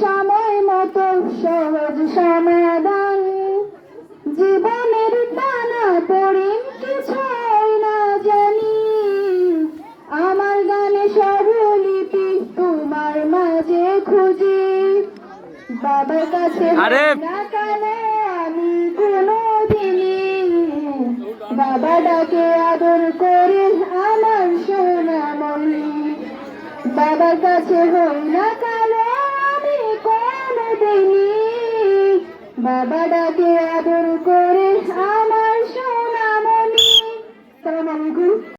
সময় মতো সহজ সমাধান। জীবনের টানা পড়ে কিছুই না জানি। আমার গানে স্বরলিপি তোমার মাঝে খুঁজি। বাবার কাছে আরে! না কানে আমি কোনো দিনই বাবা ডাকে আদর করে আমার সোনা মনি বাবার কাছে হই না বাবা ডাকে আদর করে